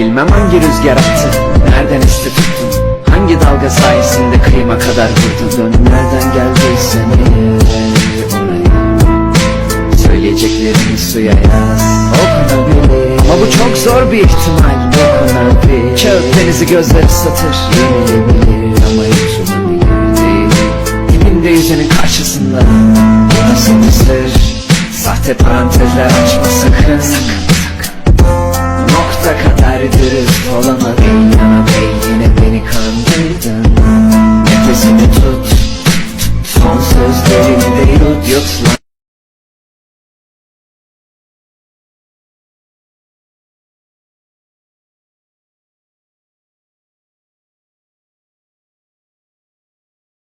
Bilmem hangi rüzgar attı Nereden esti tuttun? Hangi dalga sayesinde kıyıma kadar vurdun? Dön nereden geldiysen oraya. Söyleyeceklerini suya yaz. Okunabilir. Ama bu çok zor bir ihtimal. Okunabilir. Kağıt denizi gözler ıslatır Yenilebilir ama yutulabilir değil. Dibinde yüzenin karşısında? Nasıl sır Sahte parantezler açma sakın. Nokta kadar dürüst olamadın Yana bey? Yine beni kandırdın. Nefesini tut. Son sözlerini de Yut